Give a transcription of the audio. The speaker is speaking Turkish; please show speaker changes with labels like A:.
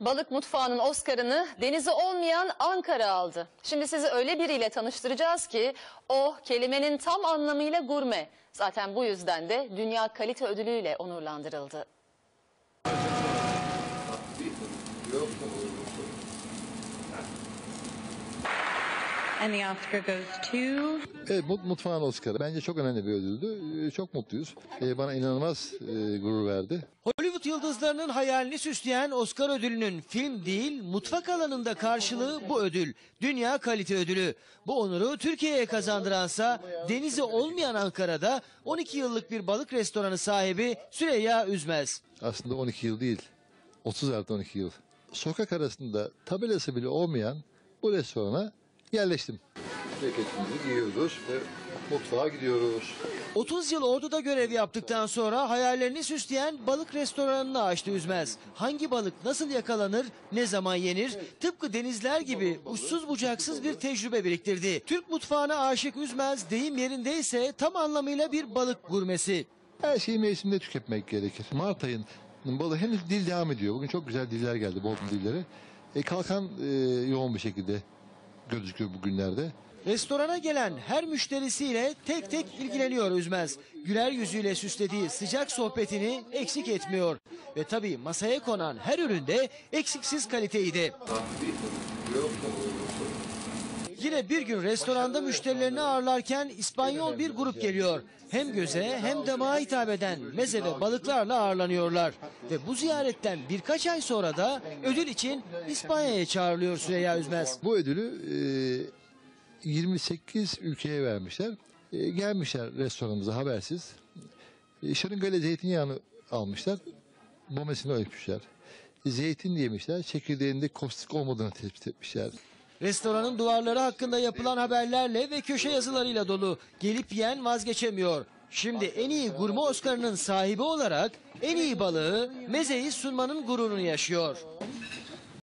A: Balık mutfağının Oscar'ını denizi olmayan Ankara aldı. Şimdi sizi öyle biriyle tanıştıracağız ki o kelimenin tam anlamıyla gurme. Zaten bu yüzden de dünya kalite ödülüyle onurlandırıldı.
B: And the Oscar goes to
C: Evet, mut- mutfağın Oscar'ı. Bence çok önemli bir ödüldü. Ee, Çok mutluyuz. Ee, Bana inanılmaz e, gurur verdi.
D: Hollywood yıldızlarının hayalini süsleyen Oscar ödülünün film değil mutfak alanında karşılığı bu ödül. Dünya kalite ödülü. Bu onuru Türkiye'ye kazandıransa denizi olmayan Ankara'da 12 yıllık bir balık restoranı sahibi Süreyya Üzmez.
C: Aslında 12 yıl değil, 30 artı 12 yıl. Sokak arasında tabelası bile olmayan bu restorana yerleştim. Ceketimizi giyiyoruz ve mutfağa gidiyoruz.
D: 30 yıl orduda görev yaptıktan sonra hayallerini süsleyen balık restoranını açtı Üzmez. Hangi balık nasıl yakalanır, ne zaman yenir? Tıpkı denizler gibi uçsuz bucaksız bir tecrübe biriktirdi. Türk mutfağına aşık Üzmez deyim yerindeyse tam anlamıyla bir balık gurmesi.
C: Her şeyi mevsiminde tüketmek gerekir. Mart ayının balığı henüz dil devam ediyor. Bugün çok güzel diller geldi, bol dilleri. E, kalkan e, yoğun bir şekilde gözüküyor bugünlerde.
D: Restorana gelen her müşterisiyle tek tek ilgileniyor Üzmez. Güler yüzüyle süslediği sıcak sohbetini eksik etmiyor. Ve tabii masaya konan her üründe eksiksiz kaliteydi. Yine bir gün restoranda müşterilerini ağırlarken İspanyol bir grup geliyor. Hem göze hem damağa hitap eden meze ve balıklarla ağırlanıyorlar. Ve bu ziyaretten birkaç ay sonra da ödül için İspanya'ya çağrılıyor Süreyya Üzmez.
C: Bu ödülü e, 28 ülkeye vermişler. E, gelmişler restoranımıza habersiz. E, şırıngayla zeytinyağını almışlar. Bomesini ölçmüşler. E, zeytin yemişler. Çekirdeğinde kostik olmadığını tespit etmişler.
D: Restoranın duvarları hakkında yapılan haberlerle ve köşe yazılarıyla dolu. Gelip yiyen vazgeçemiyor. Şimdi en iyi gurme Oscar'ının sahibi olarak en iyi balığı, mezeyi sunmanın gururunu yaşıyor.